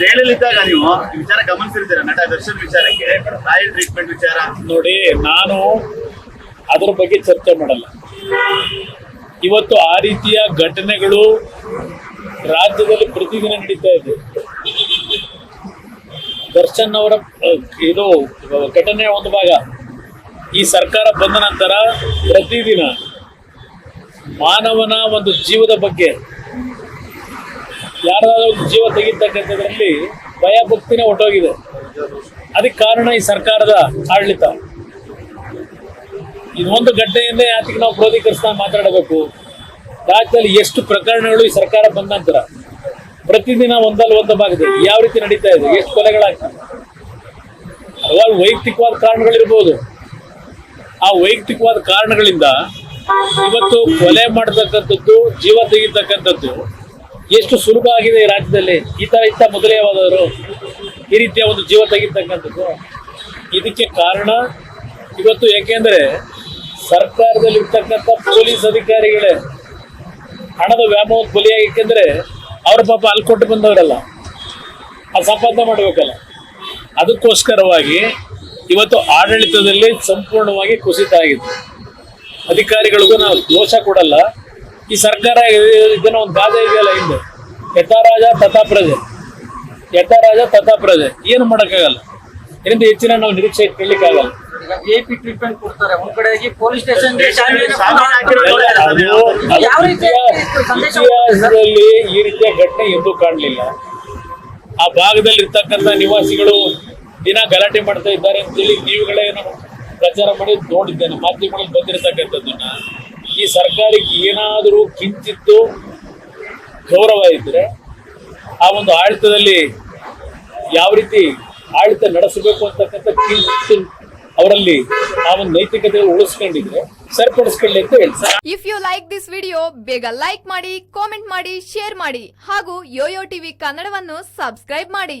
ಜೈಲಲ್ಲಿದ್ದಾಗ ನೀವು ವಿಚಾರ ಗಮನಿಸಿರ್ತೀರ? ನಟ ದರ್ಶನ್ ವಿಚಾರಕ್ಕೆ, ರಾಯಲ್ ಟ್ರೀಟ್ಮೆಂಟ್ ವಿಚಾರ? ನೋಡಿ, ನಾನು ಅದರ ಬಗ್ಗೆ ಚರ್ಚೆ ಮಾಡಲ್ಲ. ಇವತ್ತು ಆ ರೀತಿಯ ಘಟನೆಗಳು ರಾಜ್ಯದಲ್ಲಿ ಪ್ರತಿದಿನ ನಡೀತಾ ಇದೆ. ದರ್ಶನ್ ಅವರ ಇದು ಘಟನೆಯ ಒಂದು ಭಾಗ. ಈ ಸರ್ಕಾರ ಬಂದ ನಂತರ ಪ್ರತಿದಿನ ಮಾನವನ ಒಂದು ಜೀವದ ಬಗ್ಗೆ ಯಾರಾದ್ರೂ ಜೀವ ತೆಗಿತಕ್ಕಂಥದ್ರಲ್ಲಿ ಭಯಭಕ್ತಿನೇ ಹೊಟ್ಟೋಗಿದೆ ಅದಕ್ಕೆ ಕಾರಣ ಈ ಸರ್ಕಾರದ ಆಡಳಿತ. ಇದೊಂದು ಗಡ್ಡೆಯನ್ನೇ ಯಾತಿಗೆ ನಾವು ಕ್ರೋಧೀಕರಿಸ್ತಾ ಮಾತಾಡಬೇಕು. ರಾಜ್ಯದಲ್ಲಿ ಎಷ್ಟು ಪ್ರಕರಣಗಳು ಈ ಸರ್ಕಾರ ಬಂದ ನಂತರ ಪ್ರತಿದಿನ ಒಂದಲ್ಲ ಒಂದು ಭಾಗದಲ್ಲಿ ಯಾವ ರೀತಿ ನಡೀತಾ ಇದೆ? ಎಷ್ಟು ಕೊಲೆಗಳಾಗ್ತದೆ ಹಲವಾರು ವೈಯಕ್ತಿಕವಾದ ಕಾರಣಗಳಿರ್ಬೋದು. ಆ ವೈಯಕ್ತಿಕವಾದ ಕಾರಣಗಳಿಂದ ಇವತ್ತು ಕೊಲೆ ಮಾಡತಕ್ಕಂಥದ್ದು, ಜೀವ ತೆಗಿತಕ್ಕಂಥದ್ದು ಎಷ್ಟು ಸುಲಭ ಆಗಿದೆ ಈ ರಾಜ್ಯದಲ್ಲಿ? ಈ ತರ ಇತ್ತ ಮೊದಲೇ ಯಾವಾದವರು ಈ ರೀತಿಯ ಒಂದು ಜೀವ ತೆಗಿತಕ್ಕಂಥದ್ದು ಇದಕ್ಕೆ ಕಾರಣ ಇವತ್ತು ಏಕೆಂದರೆ ಸರ್ಕಾರದಲ್ಲಿ ಇರ್ತಕ್ಕಂಥ ಪೊಲೀಸ್ ಅಧಿಕಾರಿಗಳೇ ಹಣದ ವ್ಯಾಮೋಹದ ಬಲಿಯಾಗಿ ಯಾಕೆಂದ್ರೆ ಅವ್ರ ಪಾಪ ಅಲ್ಲಿ ಕೊಟ್ಟು ಬಂದವರಲ್ಲ. ಆ ಸಂಪಾದನೆ ಮಾಡಬೇಕಲ್ಲ. ಅದಕ್ಕೋಸ್ಕರವಾಗಿ ಇವತ್ತು ಆಡಳಿತದಲ್ಲಿ ಸಂಪೂರ್ಣವಾಗಿ ಕುಸಿತ ಆಗಿದೆ. ಅಧಿಕಾರಿಗಳಿಗೂ ನಾವು ದೋಷ ಕೊಡಲ್ಲ. ಈ ಸರ್ಕಾರ ಇದನ್ನ ಒಂದು ಗಾದೆ ಇದೆಯಲ್ಲ ಹಿಂದೆ? ಯಥಾರಾಜ ತಥಾ ಪ್ರಜೆ. ಯಥಾರಾಜ ತಥಾ ಪ್ರಜೆ. ಏನು ಮಾಡೋಕ್ಕಾಗಲ್ಲ. ಇದರಿಂದ ಹೆಚ್ಚಿನ ನಾವು ನಿರೀಕ್ಷೆ ಇಟ್ಕೊಳ್ಳಿಕ್ಕಾಗಲ್ಲ ಎಪಿ ಟ್ರೀಟ್ಮೆಂಟ್ ಕೊಡ್ತಾರೆ. ಒಂದ್ ಪೊಲೀಸ್ ಸ್ಟೇಷನ್ ಇತಿಹಾಸದಲ್ಲಿ ಈ ರೀತಿಯ ಘಟನೆ ಎಂದೂ ಕಾಣಲಿಲ್ಲ. ಆ ಭಾಗದಲ್ಲಿ ಇರ್ತಕ್ಕಂಥ ನಿವಾಸಿಗಳು ದಿನ ಗಲಾಟೆ ಮಾಡ್ತಾ ಇದ್ದಾರೆ ಅಂತೇಳಿ ನೀವುಗಳೇ ನಾನು ಪ್ರಚಾರ ಮಾಡಿ ನೋಡಿದ್ದೇನೆ. ಮಾಧ್ಯಮಗಳಲ್ಲಿ ಬಂದಿರತಕ್ಕಂಥದ್ದನ್ನ. ಈ ಸರ್ಕಾರಕ್ಕೆ ಏನಾದರೂ ಕಿಂಚಿತ್ತು ಗೌರವ ಇದ್ದರೆ ಆ ಒಂದು ಆಡಳಿತದಲ್ಲಿ ಯಾವ ರೀತಿ ಆಡಳಿತ ನಡೆಸಬೇಕು ಅಂತಕ್ಕಂಥ ಕಿಂಚಿತ್ತು ಅವರಲ್ಲಿ ಆ ಒಂದು ನೈತಿಕತೆ ಉಳಿಸ್ಕೊಂಡಿದ್ರೆ ಸರಿಪಡಿಸ್ಕೊಳ್ಳಿ ಅಂತ if you like this video ಬೇಗ ಲೈಕ್ ಮಾಡಿ ಕಾಮೆಂಟ್ ಮಾಡಿ ಶೇರ್ ಮಾಡಿ ಹಾಗೂ ಯೋಯೋ ಟಿವಿ ಕನ್ನಡವನ್ನು ಸಬ್ಸ್ಕ್ರೈಬ್ ಮಾಡಿ.